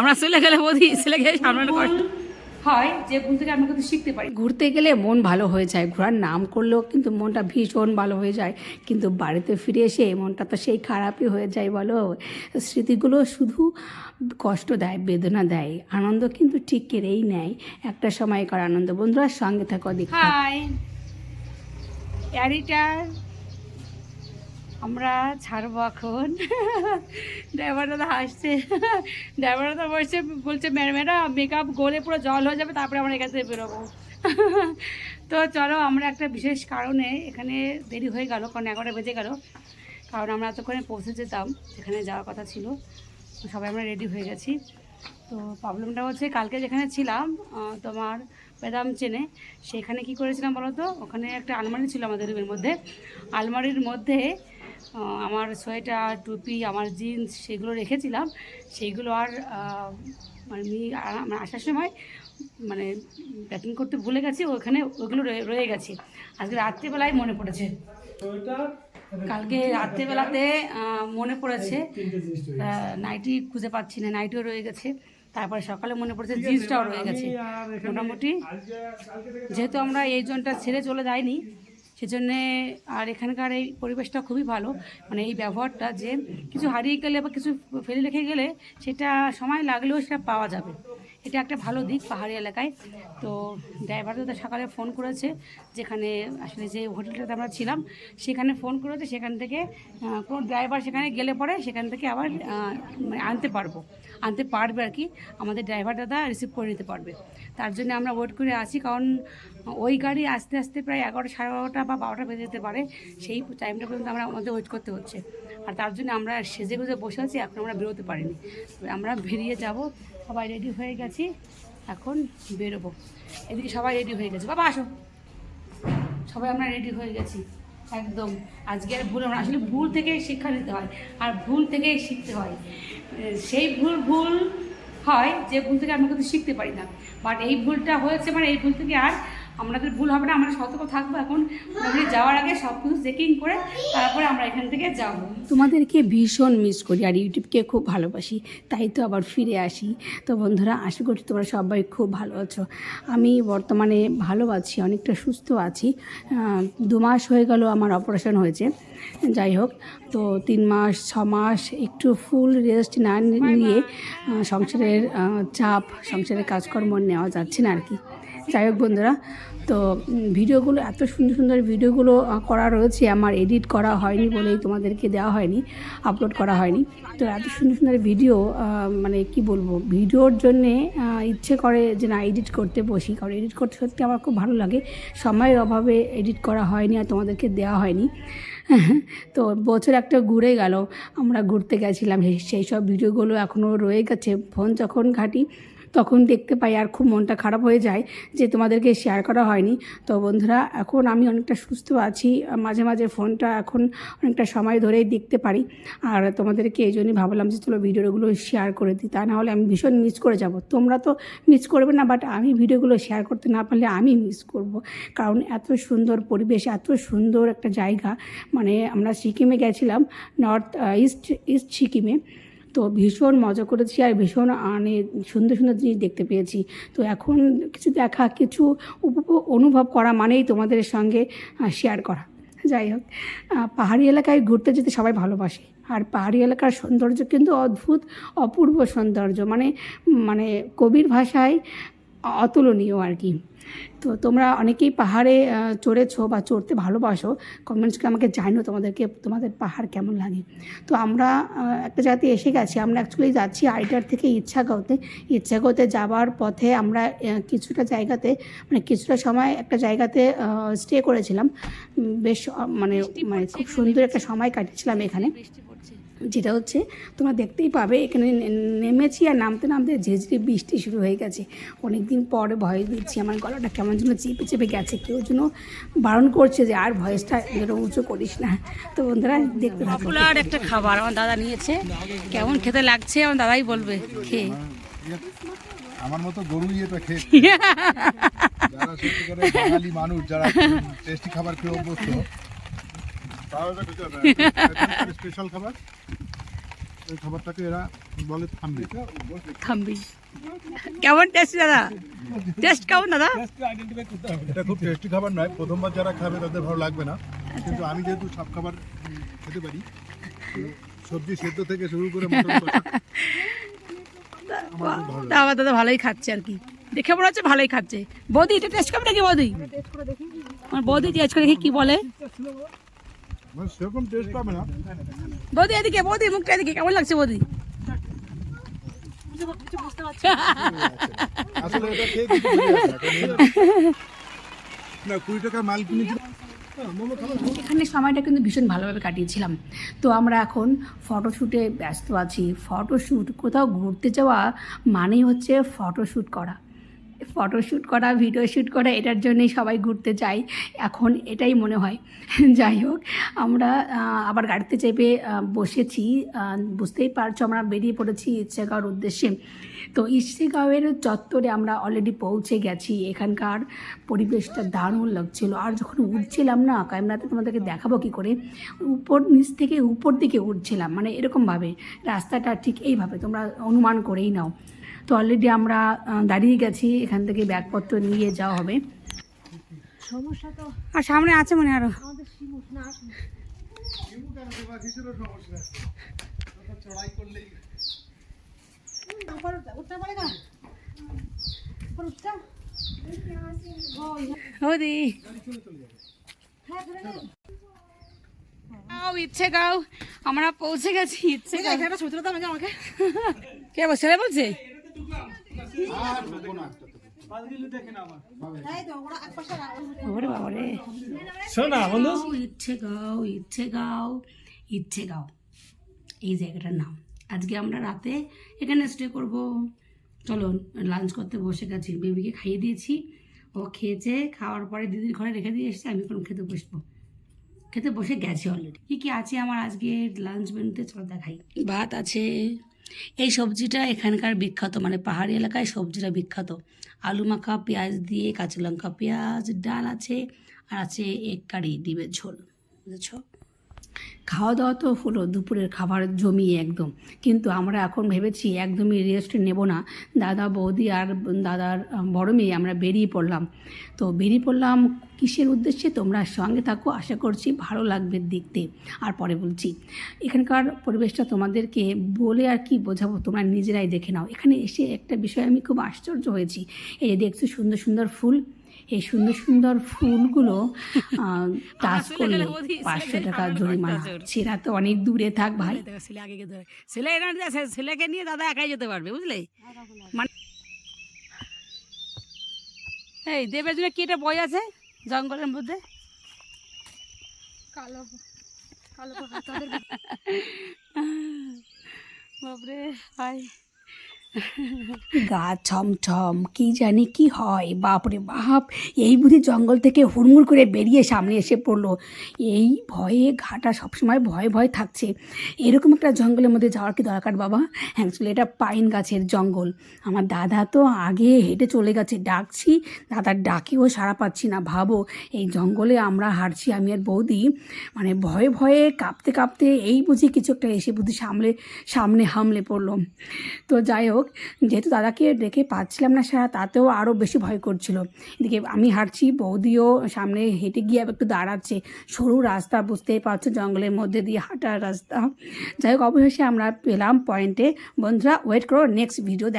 আমরা চলে গেলে বৌদি ছেলে গেলে সামনে কষ্ট হয় যে থেকে আমরা কিন্তু শিখতে পারি। ঘুরতে গেলে মন ভালো হয়ে যায় ঘোরার নাম করলেও কিন্তু মনটা ভীষণ ভালো হয়ে যায়। কিন্তু বাড়িতে ফিরে এসে মনটা তো সেই খারাপই হয়ে যায় বলো। স্মৃতিগুলো শুধু কষ্ট দেয় বেদনা দেয় আনন্দ কিন্তু ঠিক কেড়েই নেয়। একটা সময়কার আনন্দ। বন্ধুরা সঙ্গে থাকো দেখো হাই এডিটার আমরা ছাড়বো এখন। ড্রাইভার দাদা হাসছে। ড্রাইভার দাদা বলছে বলছে, ম্যাডাম মেকআপ গলে পুরো জল হয়ে যাবে, তারপরে আমরা এখান থেকে বেরোবো। তো চলো, আমরা একটা বিশেষ কারণে এখানে দেরি হয়ে গেল, কারণ এগারোটা বেজে গেল। কারণ আমরা এতক্ষণে পৌঁছে যেতাম, যেখানে যাওয়ার কথা ছিল। সবাই আমরা রেডি হয়ে গেছি। তো প্রবলেমটা হচ্ছে, কালকে যেখানে ছিলাম তোমার বেদাম চেনে, সেখানে কি করেছিলাম বলো তো? ওখানে একটা আলমারি ছিল আমাদের রুমের মধ্যে। আলমারির মধ্যে আমার সোয়েটার টুপি আমার জিন্স সেগুলো রেখেছিলাম। সেইগুলো আর মানে আমি মানে আসার সময় মানে প্যাকিং করতে ভুলে গেছি ওখানে ওইগুলো রয়ে- রয়ে গেছে। আজকে রাত্রিবেলায় মনে পড়েছে। কালকে রাত্রিবেলাতে মনে পড়েছে। নাইটি খুঁজে পাচ্ছি না নাইটিও রয়ে গেছে। তারপরে সকালে মনে পড়েছে জিন্সটাও রয়ে গেছে। মোটামুটি যেহেতু আমরা এই জোনটা ছেড়ে চলে যাইনি সেজন্যে আর এখানকার এই পরিবেশটা খুবই ভালো। মানে এই ব্যবহারটা যে কিছু হারিয়ে গেলে বা কিছু ফেলে রেখে গেলে সেটা সময় লাগলেও সেটা পাওয়া যাবে। এটা একটা ভালো দিক পাহাড়ি এলাকায়। তো ড্রাইভার দাদা সকালে ফোন করেছে, যেখানে আসলে যে হোটেলটাতে আমরা ছিলাম, সেখানে ফোন করেছে, সেখান থেকে কোনো ড্রাইভার সেখানে গেলে পরে সেখান থেকে আবার মানে আনতে পারব। আনতে পারবে আর কি, আমাদের ড্রাইভার দাদা রিসিভ করে নিতে পারবে। তার জন্য আমরা ওয়েট করে আছি, কারণ ওই গাড়ি আস্তে আস্তে প্রায় এগারোটা, সাড়ে বারোটা বা বারোটা বেজে যেতে পারে, সেই টাইমটা পর্যন্ত আমরা আমাদের ওয়েট করতে হচ্ছে। আর তার জন্য আমরা সেজে গুজে বসে আছি, এখন আমরা বেরোতে পারিনি। আমরা বেরিয়ে যাব, সবাই রেডি হয়ে গেছি, এখন বেরোবো। এদিকে সবাই রেডি হয়ে গেছে। বাবা, আসো। সবাই আমরা রেডি হয়ে গেছি, একদম। আজকে আর ভুল আমরা আসলে ভুল থেকে শিক্ষা নিতে হয়, আর ভুল থেকেই শিখতে হয়। সেই ভুল ভুল হয় যে ভুল থেকে আমরা কিন্তু শিখতে পারি না। বাট এই ভুলটা হয়েছে মানে এই ভুল থেকে আর আমাদের ভুল হবে না আমরা সতর্ক থাকব এখন। মোটামুটি যাওয়ার আগে সব কিছু চেকিং করে তারপরে আমরা এখান থেকে যাব। তোমাদেরকে ভীষণ মিস করি আর ইউটিউবকে খুব ভালোবাসি তাই তো আবার ফিরে আসি। তো বন্ধুরা আশা করি তোমরা সবাই খুব ভালো আছো। আমি বর্তমানে ভালো আছি অনেকটা সুস্থ আছি। দু মাস হয়ে গেল আমার অপারেশন হয়েছে যাই হোক। তো তিন মাস ছ মাস একটু ফুল রেস্ট না নিয়ে সংসারের চাপ সংসারের কাজকর্ম নেওয়া যাচ্ছে না আর কি। যাই হোক বন্ধুরা, তো ভিডিওগুলো, এত সুন্দর সুন্দর ভিডিওগুলো করা রয়েছে, আমার এডিট করা হয়নি বলেই তোমাদেরকে দেওয়া হয়নি, আপলোড করা হয়নি। তো, এত সুন্দর সুন্দর ভিডিও মানে কি বলব, ভিডিওর জন্যে ইচ্ছে করে যে না, এডিট করতে বসি, কারণ এডিট করতে সত্যি আমার খুব ভালো লাগে, সময়ের অভাবে এডিট করা হয়নি আর তোমাদেরকে দেওয়া হয়নি। তো, বছর একটা ঘুরে গেল, আমরা ঘুরতে গেছিলাম, সেই- সব ভিডিওগুলো এখনও রয়ে গেছে, ফোন যখন ঘাঁটি তখন দেখতে পাই আর খুব মনটা খারাপ হয়ে যায় যে তোমাদেরকে শেয়ার করা হয়নি। তো বন্ধুরা, এখন আমি অনেকটা সুস্থ আছি। মাঝে মাঝে ফোনটা এখন অনেকটা সময় ধরেই দেখতে পারি। আর তোমাদেরকে এই জন্যই ভাবলাম যে চলো ভিডিওগুলো শেয়ার করে দিই। তা নাহলে আমি ভীষণ মিস করে যাব। তোমরা তো মিস করবে না বাট আমি ভিডিওগুলো শেয়ার করতে না পারলে আমি মিস করব। কারণ এত সুন্দর পরিবেশ, এত সুন্দর একটা জায়গা। মানে আমরা সিকিমে গেছিলাম নর্থ ইস্ট ইস্ট সিকিমে। তো ভীষণ মজা করেছি আর ভীষণ মানে সুন্দর সুন্দর জিনিস দেখতে পেয়েছি। তো এখন কিছু দেখা, কিছু অনুভব করা মানেই তোমাদের সঙ্গে শেয়ার করা। যাই হোক পাহাড়ি এলাকায় ঘুরতে যেতে সবাই ভালোবাসে। আর পাহাড়ি এলাকার সৌন্দর্য কিন্তু অদ্ভুত, অপূর্ব সৌন্দর্য। মানে মানে কবির ভাষায় অতুলনীয় আর কি। তো তোমরা অনেকেই পাহাড়ে চড়েছো বা চড়তে ভালোবাসো কমেন্টসকে আমাকে জানো তোমাদেরকে তোমাদের পাহাড় কেমন লাগে। তো আমরা একটা জায়গাতে এসে গেছি আমরা অ্যাকচুয়ালি যাচ্ছি আইটার থেকে ইচ্ছাগাঁওতে ইচ্ছাগাঁওতে যাওয়ার পথে আমরা কিছুটা জায়গাতে মানে কিছুটা সময় একটা জায়গাতে স্টে করেছিলাম। বেশ মানে মানে খুব সুন্দর একটা সময় কাটিয়েছিলাম এখানে। যেটা হচ্ছে তোমরা দেখতেই পাবে এখানে নে- নেমেছি আর নামতে নামতে ঝেঝড়ি বৃষ্টি শুরু হয়ে গেছে। অনেক দিন পরে ভয়েস দিচ্ছি আমার গলাটা কেমন যেন চেপে চেপে গেছে কেউ যেন বারণ করছে যে আর ভয়েসটা যেন উঁচু করিস না। তো বন্ধুরা দেখতে পপুলার একটা খাবার আমার দাদা নিয়েছে। কেমন খেতে লাগছে আমার দাদাই বলবে খেয়ে। আমার মতো গরু এটা খেয়ে। যারা সত্যিকারের বাঙালি মানুষ যারা টেস্টি খাবার খেয়ে অভ্যস্ত স্পেশাল খাবার। ওই খাবারটাকে এরা বলে থামবি। থামবি। কেমন টেস্ট দাদা? টেস্ট কেমন দাদা? এটা খুব টেস্টি খাবার নয়। প্রথমবার যারা খাবে তাদের ভালো লাগবে না। কিন্তু আমি যেহেতু সব খাবার খেতে পারি সবজি সেদ্ধ থেকে শুরু করে আমার দাদা ভালোই খাচ্ছে আর কি। দেখে মনে হচ্ছে ভালোই খাচ্ছে। বৌদি এটা টেস্ট কেমন নাকি বৌদি? আমার বৌদি টেস্ট করে দেখি কি বলে? সেরকম টেস্ট পাবে না। বৌদি এদিকে বৌদি মুখটা এদিকে কেমন লাগছে বৌদি? আসলে এটা খেয়ে না, কুড়ি মাল কিনেছি। হ্যাঁ, এখানে সময়টা কিন্তু ভীষণ ভালোভাবে কাটিয়েছিলাম। তো আমরা এখন ফটোশ্যুটে ব্যস্ত আছি। ফটোশ্যুট কোথাও ঘুরতে যাওয়া মানেই হচ্ছে ফটোশ্যুট করা। ফটোশ্যুট করা ভিডিও শ্যুট করা, এটার জন্যই সবাই ঘুরতে চাই। এখন এটাই মনে হয়। যাই হোক, আমরা আবার গাড়িতে চেপে বসেছি। বুঝতেই পারছ আমরা বেরিয়ে পড়েছি ইচ্ছেগাঁওর উদ্দেশ্যে। তো ইচ্ছেগাঁওয়ের চত্বরে আমরা অলরেডি পৌঁছে গেছি। এখানকার পরিবেশটা দারুণ লাগছিল। আর যখন উঠছিলাম না, ক্যামেরাতে তোমাদেরকে দেখাবো কী করে, উপর নিচ থেকে উপর দিকে উঠছিলাম। মানে এরকমভাবে। রাস্তাটা ঠিক এইভাবে, তোমরা অনুমান করেই নাও। তো অলরেডি আমরা দাঁড়িয়ে গেছি এখান থেকে ব্যাগপত্র নিয়ে যাওয়া হবে। সমস্যা তো আর সামনে আছে মনে আরও। হ্যাঁ গাও ইচ্ছে গাও। আমরা পৌঁছে গেছি ইচ্ছে গাও। ছবি আমাকে আমাকে? কে বলছে? ওরা ইচ্ছে গাও, ইচ্ছে এই জায়গাটার নাম। আজকে আমরা রাতে এখানে স্টে করব। চলো লাঞ্চ করতে বসে গেছি। বেবিকে খাইয়ে দিয়েছি। ও খেয়েছে, খাওয়ার পরে দিদির ঘরে রেখে দিয়ে এসেছে, আমি এখন খেতে বসবো। খেতে বসে গেছি অলরেডি কী কী আছে আমার আজকে লাঞ্চ মেনুতে চলো দেখাই। ভাত আছে। এই সবজিটা এখানকার বিখ্যাত মানে পাহাড়ি এলাকায় সবজিটা বিখ্যাত। আলু, মাখা, পেঁয়াজ দিয়ে কাঁচা লঙ্কা, পেঁয়াজ, ডাল আছে, আর আছে এক কারি ডিমের ঝোল, বুঝেছ? খাওয়া দাওয়া তো হলো দুপুরের খাবার জমিয়ে একদম। কিন্তু আমরা এখন ভেবেছি একদমই রেস্ট নেব না। দাদা, বৌদি আর দাদার বড় মেয়ে আমরা বেরিয়ে পড়লাম। তো বেরিয়ে পড়লাম কিসের উদ্দেশ্যে? তোমরা সঙ্গে থাকো, আশা করছি ভালো লাগবে দেখতে। আর পরে বলছি, এখানকার পরিবেশটা তোমাদেরকে বলে আর কি বোঝাবো? তোমরা নিজেরাই দেখে নাও। এখানে এসে একটা বিষয় আমি খুব আশ্চর্য হয়েছি। এই যে দেখছ সুন্দর সুন্দর ফুল। এই সুন্দর সুন্দর ফুলগুলো টাচ করলে পাঁচশো টাকা জরিমানা। সেটা তো অনেক দূরে থাক ভাই। ছেলে ছেলেকে নিয়ে দাদা একাই যেতে পারবে বুঝলে? মানে এই দেবের জন্য কি একটা বই আছে? জঙ্গলের মধ্যে? কালো কালো বাপরে হাই গা ছমছম, কি জানি কি হয়। বাপরে বাপ, এই বুঝি জঙ্গল থেকে হুড়মুড় করে বেরিয়ে সামনে এসে পড়ল। এই ভয়ে ঘাটা সবসময় ভয়ে ভয়ে থাকছে। এরকম একটা জঙ্গলের মধ্যে যাওয়ার কি দরকার বাবা? অ্যাকচুয়ালি এটা পাইন গাছের জঙ্গল। আমার দাদা তো আগে হেঁটে চলে গেছে। ডাকছি, দাদার ডাকেও সাড়া পাচ্ছি না। ভাবো, এই জঙ্গলে আমরা হাঁটছি, আমি আর বৌদি। মানে ভয়ে ভয়ে কাঁপতে কাঁপতে এই বুঝি কিছু একটা এসে বুঝি সামলে, সামনে হামলে পড়ল। তো যাই হোক, যেহেতু দাদাকে ডেকে পাচ্ছিলাম না সারা, তাতেও আরও বেশি ভয় করছিল। এদিকে আমি হাঁটছি, বৌদিও সামনে হেঁটে গিয়ে একটু দাঁড়াচ্ছে। সরু রাস্তা, বুঝতেই পারছ, জঙ্গলের মধ্যে দিয়ে হাঁটার রাস্তা। যাই হোক, অবশেষে আমরা পেলাম পয়েন্টে বন্ধুরা ওয়েট করো নেক্সট ভিডিও দেখ